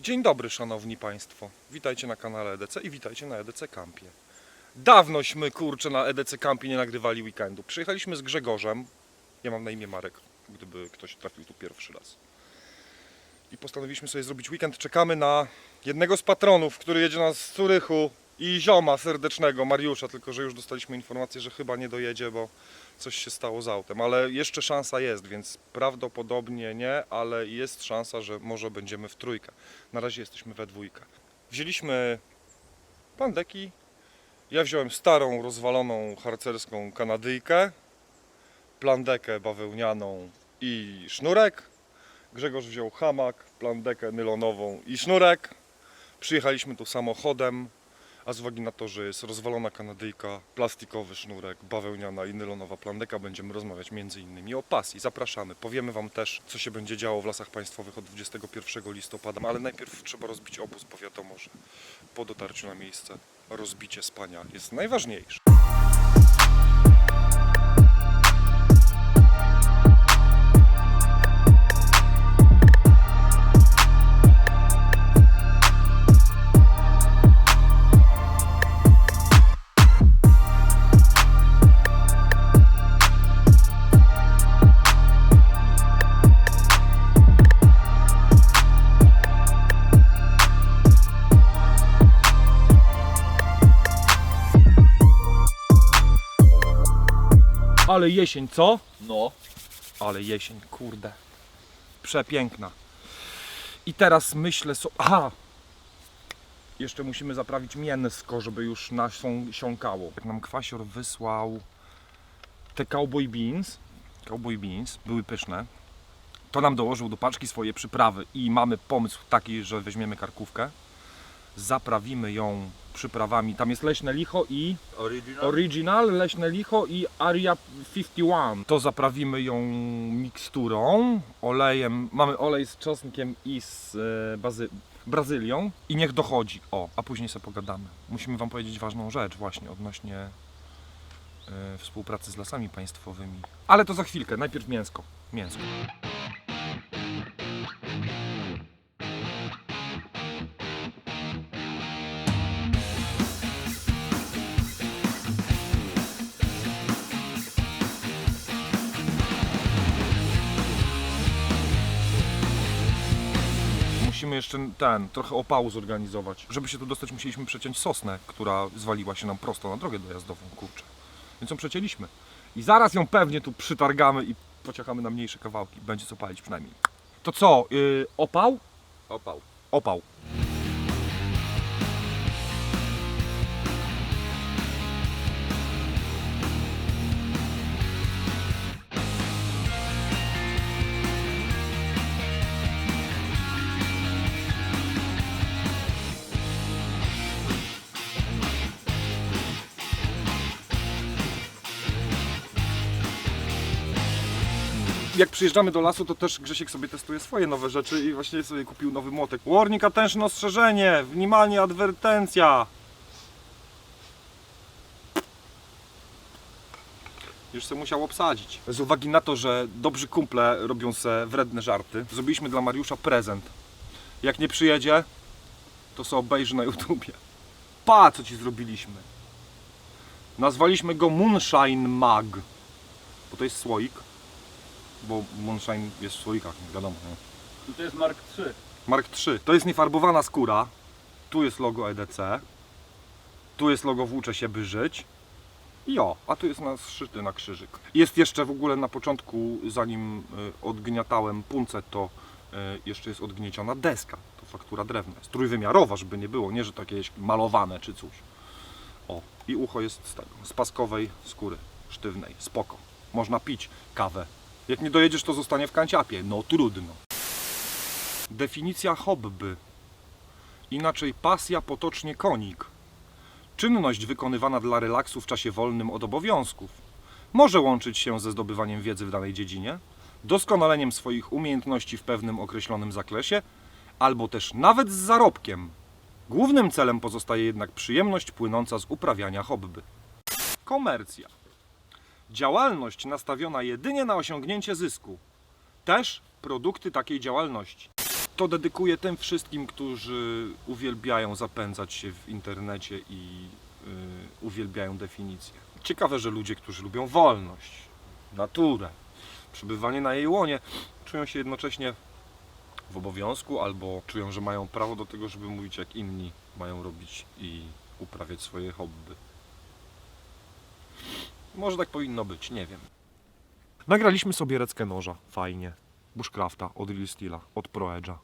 Dzień dobry, szanowni państwo. Witajcie na kanale EDC i witajcie na EDC Campie. Dawnośmy, kurczę, na EDC Campie nie nagrywali weekendu. Przyjechaliśmy z Grzegorzem. Ja mam na imię Marek, gdyby ktoś trafił tu pierwszy raz. I postanowiliśmy sobie zrobić weekend. Czekamy na jednego z patronów, który jedzie nas z Curychu i zioma serdecznego, Mariusza, tylko że już dostaliśmy informację, że chyba nie dojedzie, bo coś się stało z autem, ale jeszcze szansa jest, więc prawdopodobnie nie, ale jest szansa, że może będziemy w trójkę. Na razie jesteśmy we dwójkę. Wzięliśmy pandeki. Ja wziąłem starą, rozwaloną, harcerską kanadyjkę, plandekę bawełnianą i sznurek. Grzegorz wziął hamak, plandekę nylonową i sznurek. Przyjechaliśmy tu samochodem, a z uwagi na to, że jest rozwalona kanadyjka, plastikowy sznurek, bawełniana i nylonowa plandeka, będziemy rozmawiać innymi o pasji. Zapraszamy. Powiemy Wam też, co się będzie działo w lasach państwowych od 21 listopada, ale najpierw trzeba rozbić obóz, bo wiadomo, że po dotarciu na miejsce rozbicie spania jest najważniejsze. Ale jesień, co? No, Ale jesień, kurde. Przepiękna. I teraz myślę sobie. Aha! Jeszcze musimy zaprawić mięsko, żeby już nasiąkało. Jak nam kwasior wysłał te cowboy beans, cowboy beans, były pyszne, to nam dołożył do paczki swoje przyprawy i mamy pomysł taki, że weźmiemy karkówkę, zaprawimy ją przyprawami. Tam jest leśne licho i original. Original, leśne licho i Aria 51. To zaprawimy ją miksturą, olejem. Mamy olej z czosnkiem i z e, bazy, brazylią i niech dochodzi. O, a później sobie pogadamy. Musimy Wam powiedzieć ważną rzecz właśnie odnośnie e, współpracy z lasami państwowymi. Ale to za chwilkę, najpierw mięsko. Mięsko. Jeszcze ten, trochę opału zorganizować. Żeby się tu dostać, musieliśmy przeciąć sosnę, która zwaliła się nam prosto na drogę dojazdową, kurczę. Więc ją przecięliśmy. I zaraz ją pewnie tu przytargamy i pociachamy na mniejsze kawałki. Będzie co palić przynajmniej. To co, yy, opał? Opał. Opał. jak przyjeżdżamy do lasu, to też Grzesiek sobie testuje swoje nowe rzeczy i właśnie sobie kupił nowy młotek. Warning, attention, ostrzeżenie, wnimanie, adwertencja. już se musiał obsadzić. Z uwagi na to, że dobrzy kumple robią se wredne żarty, zrobiliśmy dla Mariusza prezent. Jak nie przyjedzie, to se obejrzy na YouTubie. Pa, co ci zrobiliśmy. Nazwaliśmy go Moonshine Mag, bo to jest słoik bo Moonshine jest w słoikach, nie wiadomo. Nie? I to jest Mark 3. Mark 3. To jest niefarbowana skóra. Tu jest logo EDC. Tu jest logo Włóczę się by żyć. I o, a tu jest nas szyty na krzyżyk. Jest jeszcze w ogóle na początku, zanim y, odgniatałem puncę, to y, jeszcze jest odgnieciona deska. To faktura drewna jest trójwymiarowa, żeby nie było, nie że takie jakieś malowane czy coś. O, i ucho jest z tego, z paskowej skóry, sztywnej, spoko. Można pić kawę. Jak nie dojedziesz, to zostanie w kanciapie. No trudno. Definicja hobby. Inaczej pasja, potocznie konik. Czynność wykonywana dla relaksu w czasie wolnym od obowiązków. Może łączyć się ze zdobywaniem wiedzy w danej dziedzinie, doskonaleniem swoich umiejętności w pewnym określonym zakresie, albo też nawet z zarobkiem. Głównym celem pozostaje jednak przyjemność płynąca z uprawiania hobby. Komercja. Działalność nastawiona jedynie na osiągnięcie zysku. Też produkty takiej działalności. To dedykuję tym wszystkim, którzy uwielbiają zapędzać się w internecie i y, uwielbiają definicje. Ciekawe, że ludzie, którzy lubią wolność, naturę, przebywanie na jej łonie, czują się jednocześnie w obowiązku albo czują, że mają prawo do tego, żeby mówić jak inni mają robić i uprawiać swoje hobby. Może tak powinno być, nie wiem. Nagraliśmy sobie reckę noża, fajnie. Bushcrafta od Real Steela, od ProEdge'a.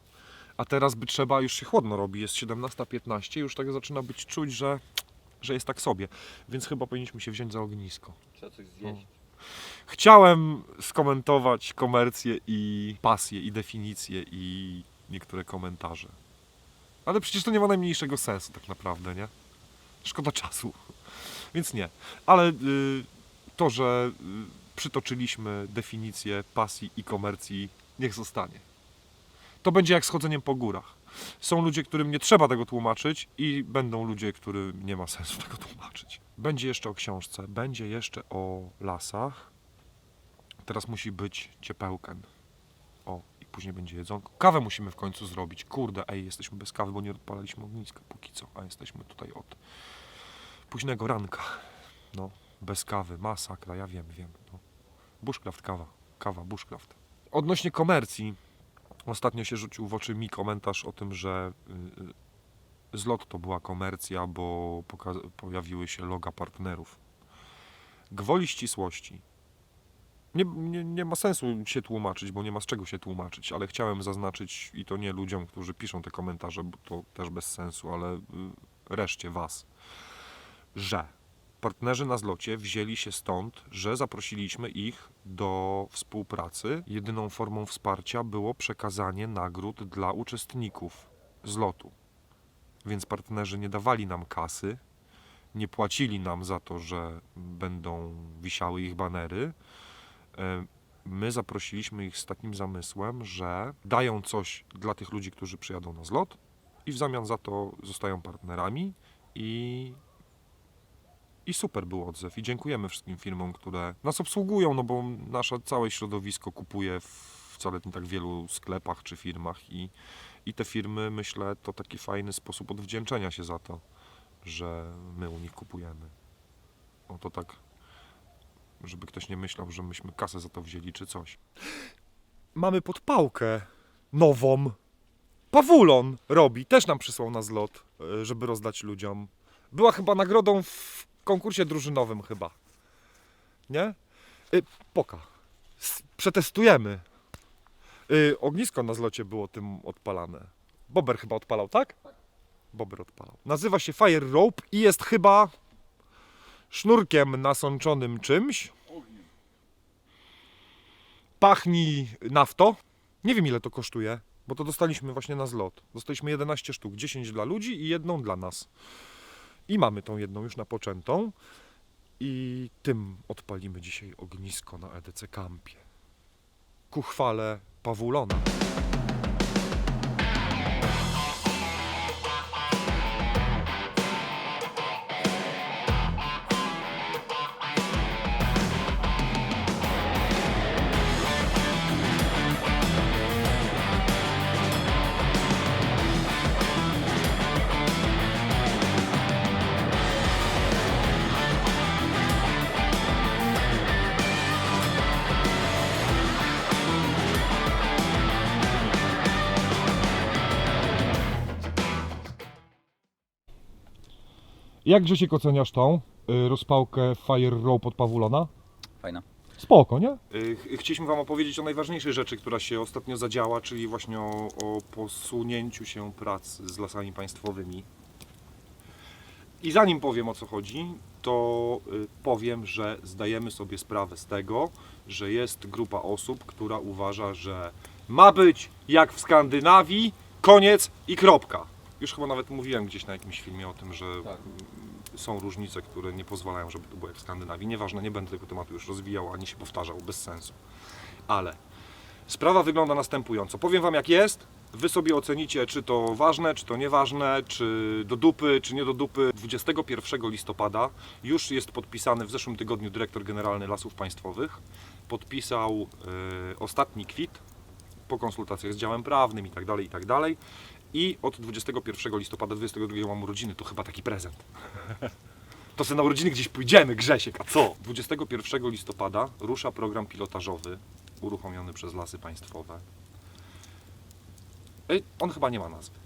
A teraz by trzeba, już się chłodno robi, jest 17.15, już tak zaczyna być czuć, że, że jest tak sobie. Więc chyba powinniśmy się wziąć za ognisko. Trzeba coś zjeść. Chciałem skomentować komercję i pasję i definicje i niektóre komentarze. Ale przecież to nie ma najmniejszego sensu tak naprawdę, nie? Szkoda czasu. Więc nie. Ale y, to, że y, przytoczyliśmy definicję pasji i komercji, niech zostanie. To będzie jak schodzeniem po górach. Są ludzie, którym nie trzeba tego tłumaczyć i będą ludzie, którym nie ma sensu tego tłumaczyć. Będzie jeszcze o książce, będzie jeszcze o lasach. Teraz musi być ciepełken. O, i później będzie jedzonko. Kawę musimy w końcu zrobić. Kurde, ej, jesteśmy bez kawy, bo nie odpalaliśmy ogniska póki co, a jesteśmy tutaj od późnego ranka. No, bez kawy, masakra, ja wiem, wiem. No. Bushcraft kawa, kawa, bushcraft. Odnośnie komercji, ostatnio się rzucił w oczy mi komentarz o tym, że y, y, zlot to była komercja, bo pojawiły się loga partnerów. Gwoli ścisłości. Nie, nie, nie ma sensu się tłumaczyć, bo nie ma z czego się tłumaczyć, ale chciałem zaznaczyć i to nie ludziom, którzy piszą te komentarze, bo to też bez sensu, ale y, reszcie Was, że partnerzy na zlocie wzięli się stąd, że zaprosiliśmy ich do współpracy. Jedyną formą wsparcia było przekazanie nagród dla uczestników zlotu. Więc partnerzy nie dawali nam kasy, nie płacili nam za to, że będą wisiały ich banery. E, My zaprosiliśmy ich z takim zamysłem, że dają coś dla tych ludzi, którzy przyjadą na zlot i w zamian za to zostają partnerami i i super był odzew. I dziękujemy wszystkim firmom, które nas obsługują, no bo nasze całe środowisko kupuje w wcale nie tak wielu sklepach czy firmach i, i te firmy, myślę, to taki fajny sposób odwdzięczenia się za to, że my u nich kupujemy. O to tak, żeby ktoś nie myślał, że myśmy kasę za to wzięli czy coś. Mamy podpałkę nową. Pawulon robi, też nam przysłał na zlot, e, żeby rozdać ludziom. Była chyba nagrodą w konkursie drużynowym chyba. Nie? Y, poka. S- Przetestujemy. Y, ognisko na zlocie było tym odpalane. Bober chyba odpalał, tak? Bober odpalał. Nazywa się Fire Rope i jest chyba sznurkiem nasączonym czymś. Pachni nafto. Nie wiem ile to kosztuje, bo to dostaliśmy właśnie na zlot. Dostaliśmy 11 sztuk, 10 dla ludzi i jedną dla nas. I mamy tą jedną już napoczętą. I tym odpalimy dzisiaj ognisko na EDC Campie. Ku chwale Pawulona. Jak Grzesiek oceniasz tą y, rozpałkę Fire Rope od Pawulona? Fajna. Spoko, nie? Chcieliśmy Wam opowiedzieć o najważniejszej rzeczy, która się ostatnio zadziała, czyli właśnie o, o posunięciu się prac z lasami państwowymi. I zanim powiem o co chodzi, to y, powiem, że zdajemy sobie sprawę z tego, że jest grupa osób, która uważa, że ma być jak w Skandynawii, koniec i kropka. Już chyba nawet mówiłem gdzieś na jakimś filmie o tym, że Tak. są różnice, które nie pozwalają, żeby to było jak w Skandynawii. Nieważne, nie będę tego tematu już rozwijał, ani się powtarzał, bez sensu. Ale sprawa wygląda następująco. Powiem Wam jak jest. Wy sobie ocenicie, czy to ważne, czy to nieważne, czy do dupy, czy nie do dupy. 21 listopada już jest podpisany w zeszłym tygodniu dyrektor generalny Lasów Państwowych. Podpisał e, ostatni kwit po konsultacjach z działem prawnym i tak dalej, i tak dalej. I od 21 listopada 22 mam urodziny, to chyba taki prezent. To sobie na urodziny gdzieś pójdziemy, Grzesiek, a co? 21 listopada rusza program pilotażowy uruchomiony przez Lasy Państwowe. Ej, on chyba nie ma nazwy.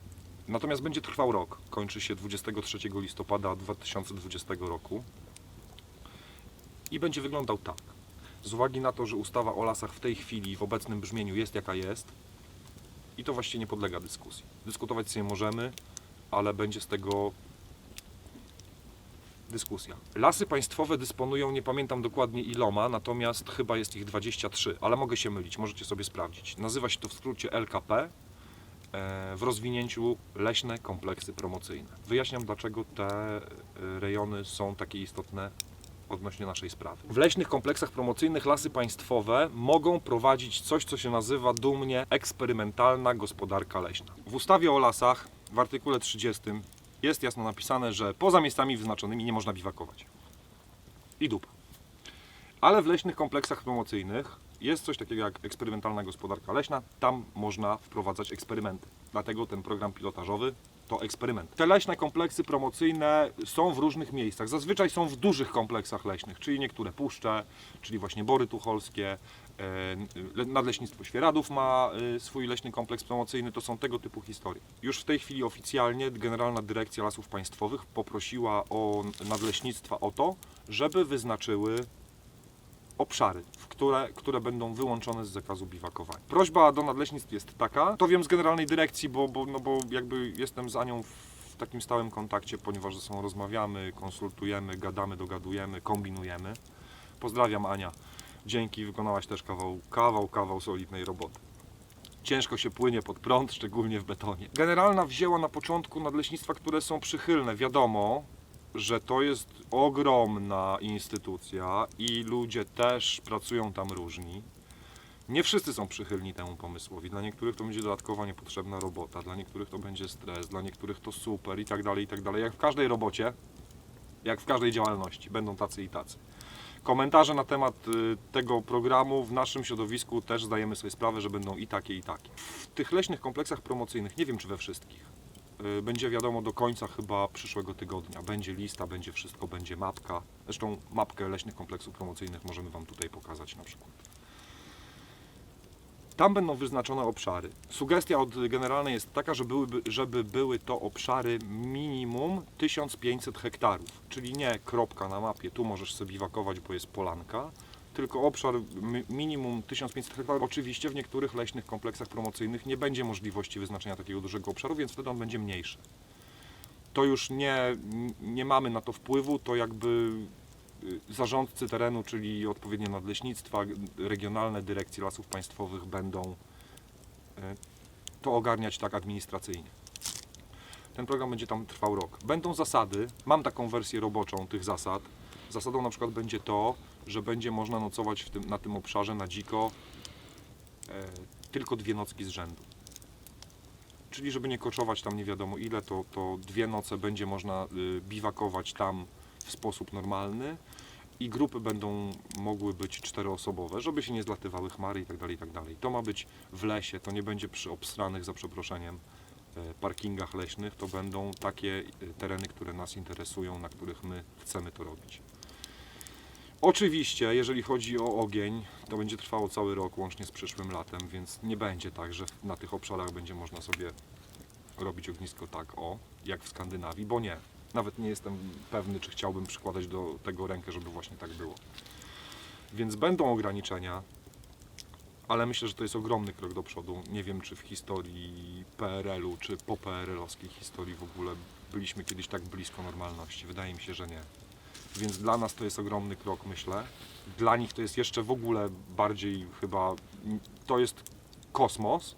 Natomiast będzie trwał rok. Kończy się 23 listopada 2020 roku. I będzie wyglądał tak. Z uwagi na to, że ustawa o lasach w tej chwili w obecnym brzmieniu jest jaka jest, i to właściwie nie podlega dyskusji. Dyskutować sobie możemy, ale będzie z tego dyskusja. Lasy państwowe dysponują, nie pamiętam dokładnie iloma, natomiast chyba jest ich 23, ale mogę się mylić, możecie sobie sprawdzić. Nazywa się to w skrócie LKP, e, w rozwinięciu leśne kompleksy promocyjne. Wyjaśniam, dlaczego te e, rejony są takie istotne odnośnie naszej sprawy. W leśnych kompleksach promocyjnych lasy państwowe mogą prowadzić coś, co się nazywa dumnie eksperymentalna gospodarka leśna. W ustawie o lasach w artykule 30 jest jasno napisane, że poza miejscami wyznaczonymi nie można biwakować. I dupa. Ale w leśnych kompleksach promocyjnych jest coś takiego jak eksperymentalna gospodarka leśna. Tam można wprowadzać eksperymenty. Dlatego ten program pilotażowy to eksperyment. Te leśne kompleksy promocyjne są w różnych miejscach. Zazwyczaj są w dużych kompleksach leśnych, czyli niektóre puszcze, czyli właśnie Bory Tucholskie. e, Nadleśnictwo Świeradów ma e, swój leśny kompleks promocyjny. To są tego typu historie. Już w tej chwili oficjalnie Generalna Dyrekcja Lasów Państwowych poprosiła o nadleśnictwa o to, żeby wyznaczyły obszary, które, które będą wyłączone z zakazu biwakowania. Prośba do nadleśnictw jest taka, to wiem z generalnej dyrekcji, bo, bo, no bo jakby jestem z Anią w takim stałym kontakcie, ponieważ ze sobą rozmawiamy, konsultujemy, gadamy, dogadujemy, kombinujemy. Pozdrawiam Ania. Dzięki, wykonałaś też kawał, kawał, kawał solidnej roboty. Ciężko się płynie pod prąd, szczególnie w betonie. Generalna wzięła na początku nadleśnictwa, które są przychylne. Wiadomo, że to jest ogromna instytucja i ludzie też pracują tam różni. Nie wszyscy są przychylni temu pomysłowi. Dla niektórych to będzie dodatkowa niepotrzebna robota, dla niektórych to będzie stres, dla niektórych to super i tak dalej, i tak dalej. Jak w każdej robocie, jak w każdej działalności, będą tacy i tacy. Komentarze na temat y, tego programu w naszym środowisku też zdajemy sobie sprawę, że będą i takie, i takie. W tych leśnych kompleksach promocyjnych, nie wiem czy we wszystkich, będzie wiadomo do końca chyba przyszłego tygodnia. Będzie lista, będzie wszystko, będzie mapka. Zresztą mapkę leśnych kompleksów promocyjnych możemy Wam tutaj pokazać na przykład. Tam będą wyznaczone obszary. Sugestia od generalnej jest taka, że byłyby, żeby były to obszary minimum 1500 hektarów, czyli nie kropka na mapie, tu możesz sobie biwakować, bo jest polanka, tylko obszar mi- minimum 1500 hektarów. Oczywiście w niektórych leśnych kompleksach promocyjnych nie będzie możliwości wyznaczenia takiego dużego obszaru, więc wtedy on będzie mniejszy. To już nie, nie mamy na to wpływu, to jakby y, zarządcy terenu, czyli odpowiednie nadleśnictwa, regionalne dyrekcje lasów państwowych będą y, to ogarniać tak administracyjnie. Ten program będzie tam trwał rok. Będą zasady, mam taką wersję roboczą tych zasad. Zasadą na przykład będzie to, że będzie można nocować tym, na tym obszarze na dziko e, tylko dwie nocki z rzędu. Czyli żeby nie koczować tam nie wiadomo ile, to, to dwie noce będzie można y, biwakować tam w sposób normalny i grupy będą mogły być czteroosobowe, żeby się nie zlatywały chmary i tak dalej, i tak. To ma być w lesie, to nie będzie przy obstranych, za przeproszeniem, e, parkingach leśnych, to będą takie e, tereny, które nas interesują, na których my chcemy to robić. Oczywiście, jeżeli chodzi o ogień, to będzie trwało cały rok, łącznie z przyszłym latem, więc nie będzie tak, że na tych obszarach będzie można sobie robić ognisko tak o, jak w Skandynawii, bo nie. Nawet nie jestem pewny, czy chciałbym przykładać do tego rękę, żeby właśnie tak było. Więc będą ograniczenia, ale myślę, że to jest ogromny krok do przodu. Nie wiem, czy w historii PRL-u, czy po PRL-owskiej historii w ogóle byliśmy kiedyś tak blisko normalności. Wydaje mi się, że nie. Więc dla nas to jest ogromny krok, myślę. Dla nich to jest jeszcze w ogóle bardziej chyba, to jest kosmos.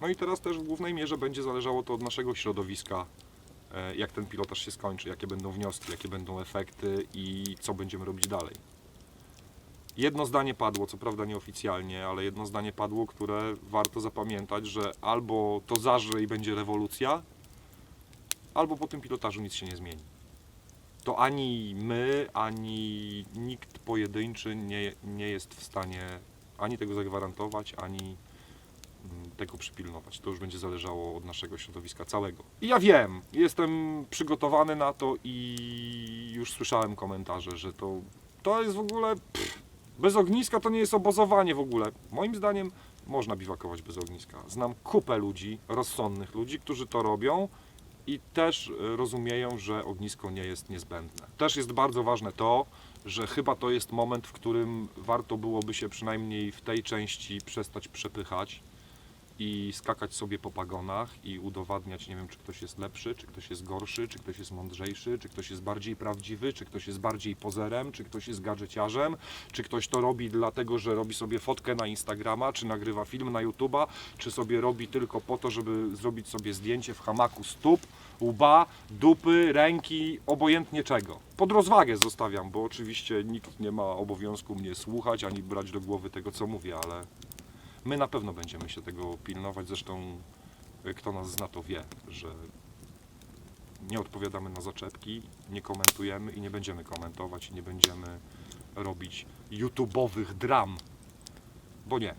No i teraz też w głównej mierze będzie zależało to od naszego środowiska, e, jak ten pilotaż się skończy, jakie będą wnioski, jakie będą efekty i co będziemy robić dalej. Jedno zdanie padło, co prawda nieoficjalnie, ale jedno zdanie padło, które warto zapamiętać, że albo to zażre i będzie rewolucja, albo po tym pilotażu nic się nie zmieni. To ani my, ani nikt pojedynczy nie, nie jest w stanie ani tego zagwarantować, ani mm, tego przypilnować. To już będzie zależało od naszego środowiska całego. I ja wiem, jestem przygotowany na to i już słyszałem komentarze, że to, to jest w ogóle. Pff, bez ogniska to nie jest obozowanie w ogóle. Moim zdaniem można biwakować bez ogniska. Znam kupę ludzi, rozsądnych ludzi, którzy to robią i też e, rozumieją, że ognisko nie jest niezbędne. Też jest bardzo ważne to, że chyba to jest moment, w którym warto byłoby się przynajmniej w tej części przestać przepychać i skakać sobie po pagonach i udowadniać, nie wiem, czy ktoś jest lepszy, czy ktoś jest gorszy, czy ktoś jest mądrzejszy, czy ktoś jest bardziej prawdziwy, czy ktoś jest bardziej pozerem, czy ktoś jest gadżeciarzem, czy ktoś to robi dlatego, że robi sobie fotkę na Instagrama, czy nagrywa film na YouTube'a, czy sobie robi tylko po to, żeby zrobić sobie zdjęcie w hamaku stóp, łba, dupy, ręki, obojętnie czego. Pod rozwagę zostawiam, bo oczywiście nikt nie ma obowiązku mnie słuchać, ani brać do głowy tego, co mówię, ale my na pewno będziemy się tego pilnować. Zresztą y, kto nas zna, to wie, że nie odpowiadamy na zaczepki, nie komentujemy i nie będziemy komentować i nie będziemy robić YouTube'owych dram, bo nie.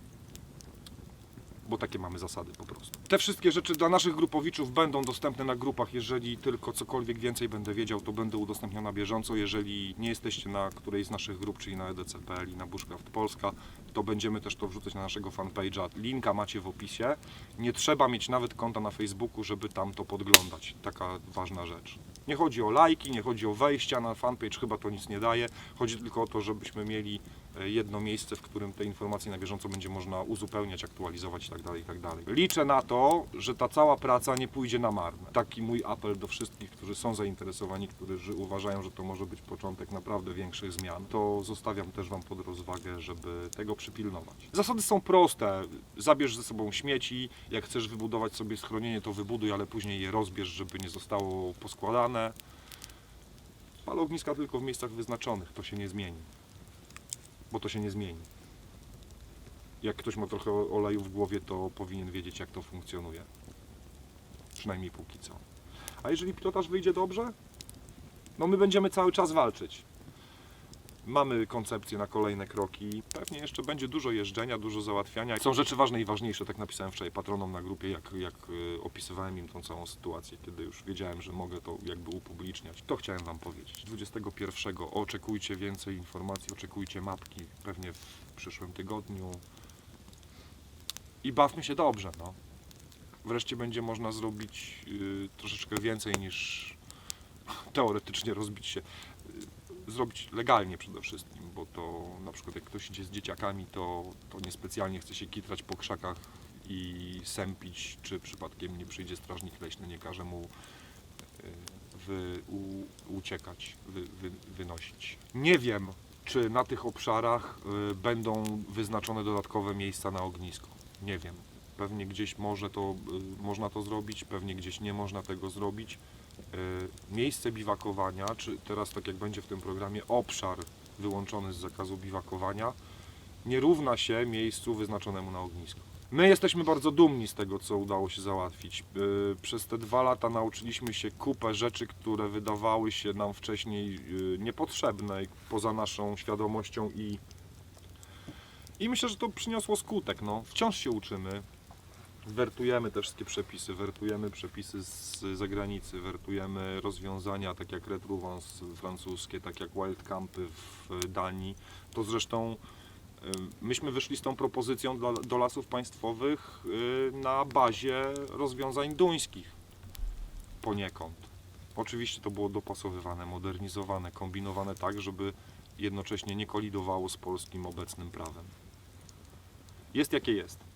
Bo takie mamy zasady po prostu. Te wszystkie rzeczy dla naszych grupowiczów będą dostępne na grupach. Jeżeli tylko cokolwiek więcej będę wiedział, to będę udostępniał na bieżąco. Jeżeli nie jesteście na którejś z naszych grup, czyli na EDC.pl i na Bushcraft Polska, to będziemy też to wrzucać na naszego fanpage'a. Linka macie w opisie. Nie trzeba mieć nawet konta na Facebooku, żeby tam to podglądać. Taka ważna rzecz. Nie chodzi o lajki, nie chodzi o wejścia na fanpage, chyba to nic nie daje. Chodzi tylko o to, żebyśmy mieli jedno miejsce, w którym te informacje na bieżąco będzie można uzupełniać, aktualizować itd. itd. Liczę na to, że ta cała praca nie pójdzie na marne. Taki mój apel do wszystkich, którzy są zainteresowani, którzy uważają, że to może być początek naprawdę większych zmian, to zostawiam też Wam pod rozwagę, żeby tego przypilnować. Zasady są proste. Zabierz ze sobą śmieci, jak chcesz wybudować sobie schronienie, to wybuduj, ale później je rozbierz, żeby nie zostało poskładane. Pal ogniska tylko w miejscach wyznaczonych, to się nie zmieni. Bo to się nie zmieni. Jak ktoś ma trochę oleju w głowie, to powinien wiedzieć, jak to funkcjonuje. Przynajmniej póki co. A jeżeli pilotaż wyjdzie dobrze, no my będziemy cały czas walczyć. Mamy koncepcję na kolejne kroki. Pewnie jeszcze będzie dużo jeżdżenia, dużo załatwiania. Są rzeczy ważne i ważniejsze, tak napisałem wczoraj patronom na grupie, jak, jak y, opisywałem im tą całą sytuację, kiedy już wiedziałem, że mogę to jakby upubliczniać. To chciałem Wam powiedzieć. 21 oczekujcie więcej informacji, oczekujcie mapki, pewnie w przyszłym tygodniu. I bawmy się dobrze, no. Wreszcie będzie można zrobić y, troszeczkę więcej niż teoretycznie rozbić się y, zrobić legalnie przede wszystkim, bo to na przykład jak ktoś idzie z dzieciakami, to, to niespecjalnie chce się kitrać po krzakach i sępić, czy przypadkiem nie przyjdzie strażnik leśny, nie każe mu y, wy, u, uciekać, wy, wy, wynosić. Nie wiem, czy na tych obszarach y, będą wyznaczone dodatkowe miejsca na ognisko. Nie wiem. Pewnie gdzieś może to, y, można to zrobić, pewnie gdzieś nie można tego zrobić. Y, miejsce biwakowania, czy teraz tak jak będzie w tym programie obszar wyłączony z zakazu biwakowania, nie równa się miejscu wyznaczonemu na ognisku. My jesteśmy bardzo dumni z tego, co udało się załatwić. Y, Przez te dwa lata nauczyliśmy się kupę rzeczy, które wydawały się nam wcześniej y, niepotrzebne, poza naszą świadomością i, i myślę, że to przyniosło skutek. No. Wciąż się uczymy, wertujemy te wszystkie przepisy, wertujemy przepisy z zagranicy, wertujemy rozwiązania tak jak Retruvance francuskie, tak jak Wildcampy w Danii. To zresztą y, myśmy wyszli z tą propozycją dla, do lasów państwowych y, na bazie rozwiązań duńskich poniekąd. Oczywiście to było dopasowywane, modernizowane, kombinowane tak, żeby jednocześnie nie kolidowało z polskim obecnym prawem. Jest jakie jest.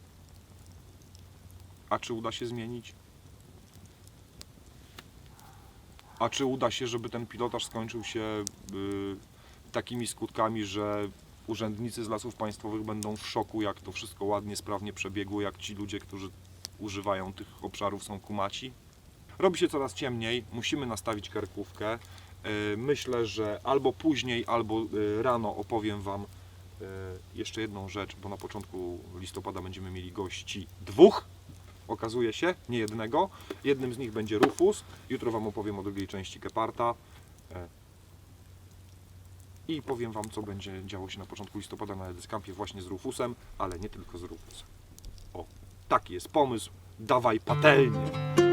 A czy uda się zmienić? A czy uda się, żeby ten pilotaż skończył się y, takimi skutkami, że urzędnicy z lasów państwowych będą w szoku, jak to wszystko ładnie, sprawnie przebiegło, jak ci ludzie, którzy używają tych obszarów są kumaci? Robi się coraz ciemniej, musimy nastawić karkówkę. Y, Myślę, że albo później, albo y, rano opowiem Wam jeszcze jedną rzecz, bo na początku listopada będziemy mieli gości dwóch okazuje się, nie jednego. Jednym z nich będzie Rufus. Jutro Wam opowiem o drugiej części Keparta. E, i powiem Wam, co będzie działo się na początku listopada na Edyskampie właśnie z Rufusem, ale nie tylko z Rufusem. O, taki jest pomysł. Dawaj patelnię.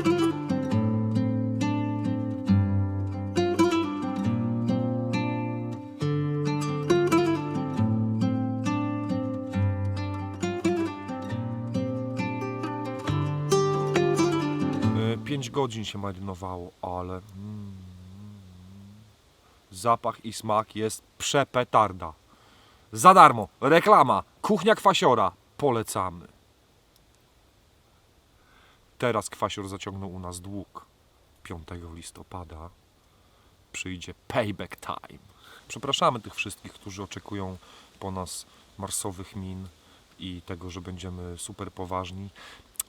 E, Pięć godzin się marynowało, ale mm, zapach i smak jest przepetarda. Za darmo, reklama, kuchnia kwasiora, polecamy. Teraz kwasior zaciągnął u nas dług. 5 listopada przyjdzie payback time. Przepraszamy tych wszystkich, którzy oczekują po nas marsowych min i tego, że będziemy super poważni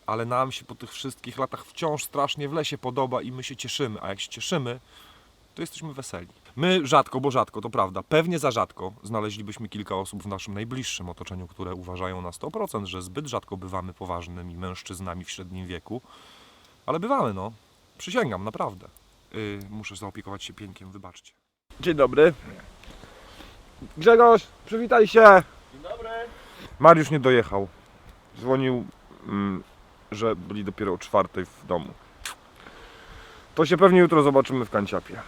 ale nam się po tych wszystkich latach wciąż strasznie w lesie podoba i my się cieszymy, a jak się cieszymy, to jesteśmy weseli. My rzadko, bo rzadko, to prawda, pewnie za rzadko znaleźlibyśmy kilka osób w naszym najbliższym otoczeniu, które uważają na 100%, że zbyt rzadko bywamy poważnymi mężczyznami w średnim wieku, ale bywamy, no. Przysięgam, naprawdę. Yy, muszę zaopiekować się piękiem, wybaczcie. Dzień dobry. Grzegorz, przywitaj się. Dzień dobry. Mariusz nie dojechał. Dzwonił, mm, że byli dopiero o czwartej w domu. To się pewnie jutro zobaczymy w kanciapie.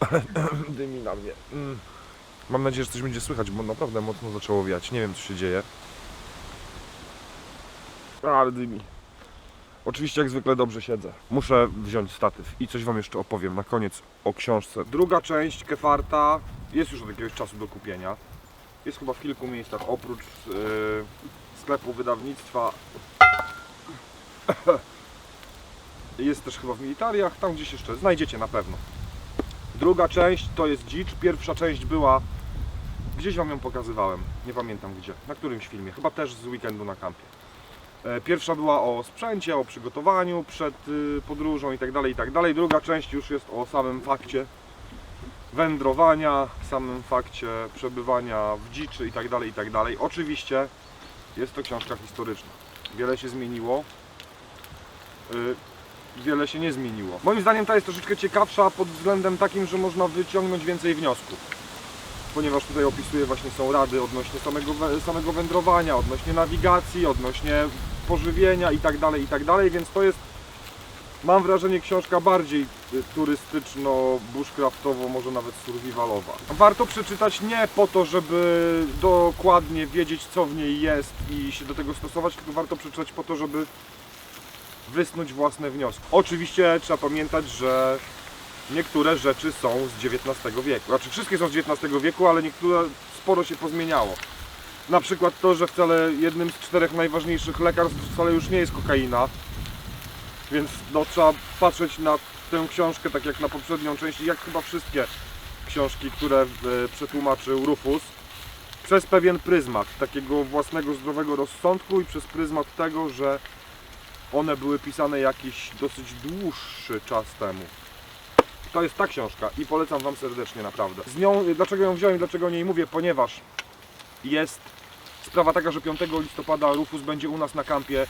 Dymi na mnie. Mm. Mam nadzieję, że coś będzie słychać, bo naprawdę mocno zaczęło wiać. Nie wiem, co się dzieje. Ale dymi. Oczywiście jak zwykle dobrze siedzę. Muszę wziąć statyw i coś Wam jeszcze opowiem na koniec o książce. Druga część Kefarta jest już od jakiegoś czasu do kupienia. Jest chyba w kilku miejscach oprócz yy, sklepu wydawnictwa. Jest też chyba w militariach, tam gdzieś jeszcze znajdziecie na pewno. Druga część to jest dzicz. Pierwsza część była gdzieś Wam ją pokazywałem. Nie pamiętam gdzie. Na którymś filmie. Chyba też z weekendu na kampie. E, Pierwsza była o sprzęcie, o przygotowaniu przed y, podróżą i tak dalej, i tak dalej. Druga część już jest o samym fakcie wędrowania, samym fakcie przebywania w dziczy i tak dalej, i tak dalej. Oczywiście jest to książka historyczna. Wiele się zmieniło. y, Wiele się nie zmieniło. Moim zdaniem ta jest troszeczkę ciekawsza pod względem takim, że można wyciągnąć więcej wniosków. Ponieważ tutaj opisuje właśnie są rady odnośnie samego, samego wędrowania, odnośnie nawigacji, odnośnie pożywienia i tak dalej, i tak więc to jest mam wrażenie książka bardziej y, turystyczno-bushcraftowo, może nawet survivalowa. Warto przeczytać nie po to, żeby dokładnie wiedzieć co w niej jest i się do tego stosować, tylko warto przeczytać po to, żeby wysnuć własne wnioski. Oczywiście trzeba pamiętać, że niektóre rzeczy są z XIX wieku. Znaczy wszystkie są z XIX wieku, ale niektóre sporo się pozmieniało. Na przykład to, że wcale jednym z czterech najważniejszych lekarstw wcale już nie jest kokaina. Więc no, trzeba patrzeć na tę książkę tak jak na poprzednią część i jak chyba wszystkie książki, które e, przetłumaczył Rufus przez pewien pryzmat takiego własnego zdrowego rozsądku i przez pryzmat tego, że one były pisane jakiś dosyć dłuższy czas temu. To jest ta książka i polecam Wam serdecznie, naprawdę. Z nią, dlaczego ją wziąłem i dlaczego o niej mówię? Ponieważ jest sprawa taka, że 5 listopada Rufus będzie u nas na kampie.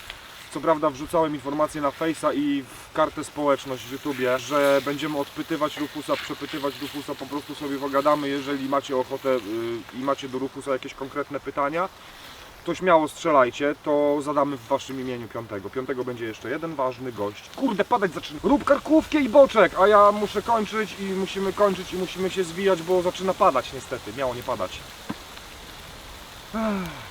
Co prawda wrzucałem informacje na Face'a i w kartę społeczność w YouTubie, że będziemy odpytywać Rufusa, przepytywać Rufusa, po prostu sobie pogadamy, jeżeli macie ochotę yy, i macie do Rufusa jakieś konkretne pytania, to śmiało strzelajcie, to zadamy w waszym imieniu piątego. Piątego będzie jeszcze jeden ważny gość. Kurde, padać zaczyna. Rób karkówkę i boczek, a ja muszę kończyć i musimy kończyć i musimy się zwijać, bo zaczyna padać niestety. Miało nie padać. Ech.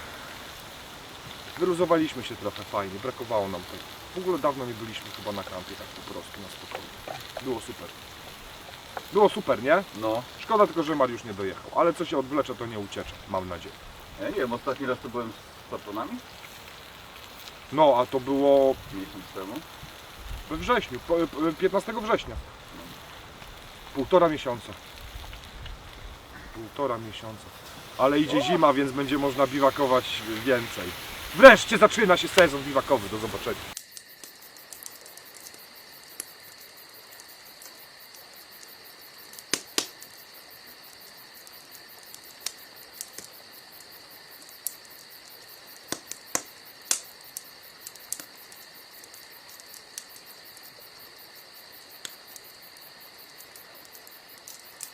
Wyluzowaliśmy się trochę fajnie, brakowało nam tego. W ogóle dawno nie byliśmy chyba na kampie tak po prostu na spokojnie. Było super. Było super, nie? No. Szkoda tylko, że Mariusz nie dojechał, ale co się odwlecze, to nie uciecze, mam nadzieję. Ja nie wiem, ostatni raz to byłem z patonami? No, a to było Miesiąc temu. we wrześniu, po- po- 15 września. Półtora miesiąca. Półtora miesiąca. Ale idzie zima, więc będzie można biwakować więcej. Wreszcie zaczyna się sezon biwakowy, do zobaczenia.